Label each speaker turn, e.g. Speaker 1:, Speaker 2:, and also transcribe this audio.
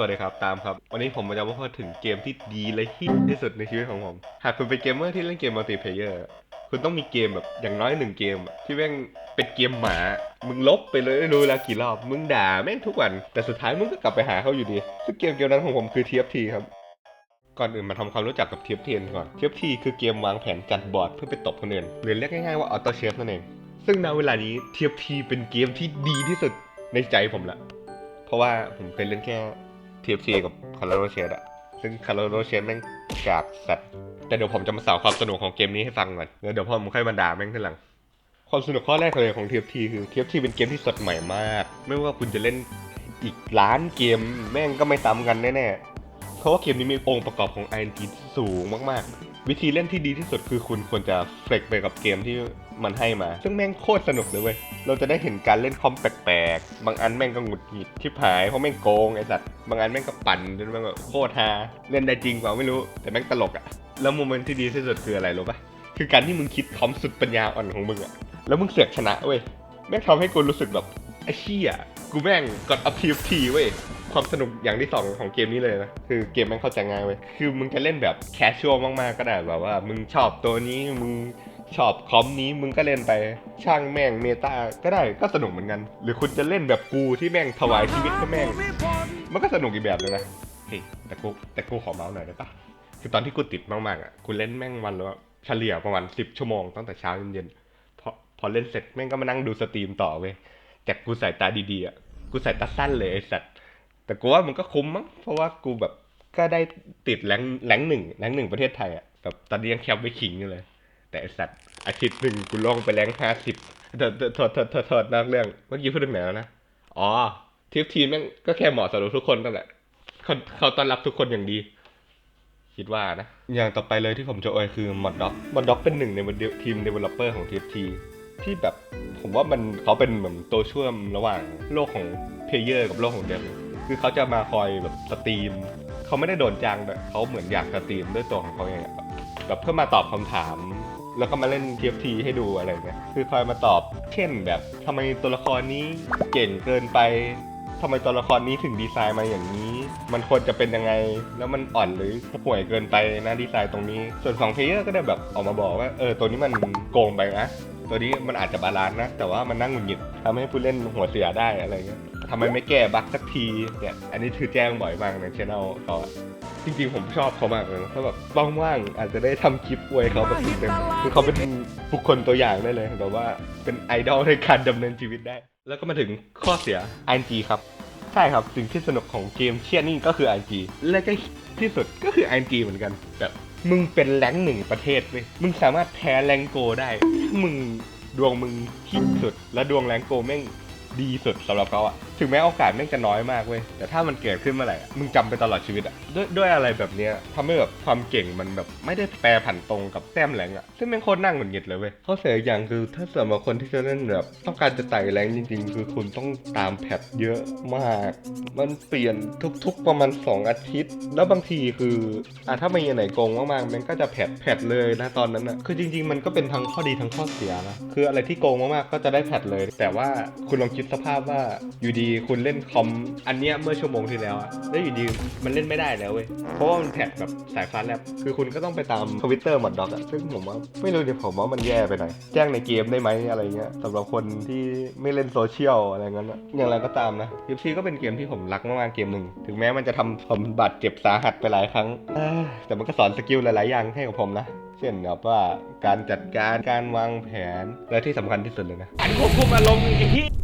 Speaker 1: วัสดีครับ ตามครับ วันนี้ผมมาจะมาพูดถึงเกมที่ดีและฮิตที่สุดในชีวิตของผม หากคุณเป็นเกมเมอร์ที่เล่นเกมมัลติเพเยอร์ คุณต้องมีเกมแบบอย่างน้อยหนึ่งเกม ที่แม่งเป็นเกมหมา มึงลบไปเลยไม่รู้ล้วกี่รอบ มึงด่าแม่งทุกวัน แต่สุดท้ายมึงก็กลับไปหาเขาอยู่ดี ซึ่งเกมเกมนั้นของผมคือ TFT ครับ ก่อนอื่นมาทำความรู้จักกับ TFT กันก่อน TFT คือเกมวางแผนจัดบอร์ดเพื่อไปตบคนอื่นหรือเรียกง่ายๆว่า Auto Chef นั่นเอง ซึ่งณเวลานี้ TFT เป็นเกมที่ดีที่สุดในใจผมละ เพราะว่าผมเคยเล่นแค่ TFT กับ Colorado Shade อะซึ่งคาร์โรเชดแม่งกากสัตว์แต่เดี๋ยวผมจะมาสาวความสนุกของเกมนี้ให้ฟังก่อนแล้วเดี๋ยวพอผมค่อยมาด่าแม่งทีหลัง ความสนุกข้อแรกเลยของ TFT คือ TFT เป็นเกมที่สดใหม่มาก ไม่ว่าคุณจะเล่นอีกล้านเกมแม่งก็ไม่ซ้ำกันแน่ๆ เพราะว่าเกมนี้มีองค์ประกอบของ RNG สูงมากๆ วิธีเล่นที่ดีที่สุดคือคุณควรจะเฟลกไปกับเกมที่มันให้มา ซึ่งแม่งโคตรสนุกเลยเว้ย เราจะได้เห็นการเล่นคอมแปลกๆ บางอันแม่งก็หงุดหงิดชิบหายเพราะแม่งโกงไอ้สัตว์ บางอันแม่งก็ปั่นจนแม่งแบบโคตรฮา เล่นได้จริงเปล่าไม่รู้ แต่แม่งตลกอะแล้วโมเมนต์ที่ดีที่สุดคืออะไรรู้ปะคือการที่มึงคิดคอมสุดปัญญาอ่อนของมึงอะแล้วมึงเสือกชนะเว้ย แม่งทำให้กูรู้สึกแบบไอ้เชี่ยกูแม่งกดอัพทีทีเว้ย ความสนุกอย่างที่สองของเกมนี้เลยนะ คือเกมแม่งเข้าใจง่ายเว้ยคือมึงจะเล่นแบบแคชชวลมากๆก็ได้แบบว่า มึงชอบตัวนี้มึงชอบคอมนี้มึงก็เล่นไปช่างแม่งเมตาก็ได้ก็สนุกเหมือนกัน หรือคุณจะเล่นแบบกูที่แม่งถวายชีวิตให้แม่ง มันก็สนุกอีกแบบนึงนะเฮ้ยแต่กูแต่กูขอเมาส์หน่อยได้ปะคือตอนที่กูติดมากๆอะกูเล่นแม่งวันละเฉลี่ยประมาณสิบชั่วโมงตั้งแต่เช้าจนเย็นพอพอเล่นเสร็จแม่งก็มานั่งดูสตรีมต่อเว้ยแต่กูใส่ตาดีๆอะกูใส่ตาสั้นเลยไอ้สัตว์ แต่กูว่ามันก็คุ้มมั้งเพราะว่ากูแบบก็ได้ติดแรงแรงหนึ่งแรงหนึ่งประเทศไทยอะแบบตอนนี้ยังแคปไม่ขิงอยู่เลย แต่ไอ้สัตว์อาทิตย์หนึ่งกูลงไปแรงห้าสิบโทษโทษโทษโทษโทษนอกเรื่องเมื่อกี้พูดถึงไหนแล้วนะอ๋อทีมทีมแม่งก็แค่เหมาะสำหรับทุกคนนั่นแหละเขาเขาต้อนรับทุกคนอย่างดี คิดว่านะ อย่างต่อไปเลยที่ผมจะเอ่ยคือ m o d d o c m o d d o c เป็นหนึ่งในทีม developer ของ TFT ที่แบบผมว่ามันเขาเป็นเหมือนตัวเชื่อมระหว่างโลกของเพลเยอร์กับโลกของเดม คือเขาจะมาคอยแบบสตรีมเขาไม่ได้โดนจ้างแต่เขาเหมือนอยากสตรีมด้วยตัวของเขาเองแบบแบบเพื่อมาตอบคำถาม แล้วก็มาเล่น TFT ให้ดูอะไรเงี้ยคือคอยมาตอบเช่นแบบทำไมตัวละครนี้เก่งเกินไปทำไมตัวละครนี้ถึงดีไซน์มาอย่างนี้ มันควรจะเป็นยังไง แล้วมันอ่อนหรือห่วยเกินไปนะดีไซน์ตรงนี้ ส่วนของเพลเยอร์ก็ได้แบบออกมาบอกว่า เออ ตัวนี้มันโกงไปนะ ตัวนี้มันอาจจะบาลานซ์นะ แต่ว่ามันนั่งหงุดหงิดทำให้ผู้เล่นหัวเสียได้อะไรเงี้ย ทำไมไม่แก้บั๊กสักทีเนี่ยอันนี้ถือแจ้งบ่อยมากในช่องเขาจริงๆผมชอบเขามากเลยถ้าแบบว่างๆอาจจะได้ทำคลิปอวยเขาแบบเต็มคือเขาเป็นบุคคลตัวอย่างได้เลยแบบว่าเป็นไอดอลในการดำเนินชีวิตได้ แล้วก็มาถึงข้อเสีย RNG ครับ ใช่ครับสิ่งที่สนุกของเกมเชียนี่ก็คือ RNG และก็ที่สุดก็คือ RNG เหมือนกันแบบมึงเป็นแรงหนึ่งประเทศเว้ยมึงสามารถแพ้แรงโกได้ถ้ามึงดวงมึงที่สุด และดวงแรงโกแม่งดีสุดสำหรับเขาอะ ถึงแม้โอกาสแม่งจะน้อยมากเว้ย แต่ถ้ามันเกิดขึ้นเมื่อไหร่อะมึงจำไปตลอดชีวิตอะด้วยด้วยอะไรแบบเนี้ยทำให้แบบความเก่งมันแบบไม่ได้แปรผันตรงกับแต้มแรงอะซึ่งแม่งโคตรนั่งหงุดหงิดเลยเว้ยข้อเสียอีกอย่างคือถ้าสำหรับคนที่จะเล่นแบบต้องการจะไต่แรงจริงๆ คือคุณต้องตามแพทเยอะมาก มันเปลี่ยนทุกๆประมาณ 2 อาทิตย์ แล้วบางทีคืออะถ้ามีอันไหนโกงมากๆมันก็จะแพทแพทเลยนะตอนนั้นอะคือจริงๆ มันก็เป็นทั้งข้อดีทั้งข้อเสียนะคืออะไรที่โกงมากๆก็จะได้แพทเลย แต่ว่าคุณลองคิดสภาพว่าอยู่ดีคุณเล่นคอมอันเนี้ยเมื่อชั่วโมงที่แล้วอะแล้วอยู่ดีมันเล่นไม่ได้แล้วเว้ย เพราะว่ามันแพทแบบสายฟ้าแลบคือคุณก็ต้องไปตามทวิตเตอร์หมดดอกอะซึ่งผมว่าไม่รู้เดี๋ยวผมว่ามันแย่ไปหน่อย แจ้งในเกมได้ไหมอะไรเงี้ยสำหรับคนที่ไม่เล่นโซเชียลอะไรเงี้ยนะอย่างไรก็ตามนะยิปซีก็เป็นเกมที่ผมรักมากๆเกมหนึ่ง ถึงแม้มันจะทำผมบาดเจ็บสาหัสไปหลายครั้งแต่มันก็สอนสกิลหลายๆอย่างให้กับผมนะเช่นแบบว่าการจัดการการวางแผนและที่สำคัญที่สุดเลยนะการควบคุมอารมณ์ไอ้ที่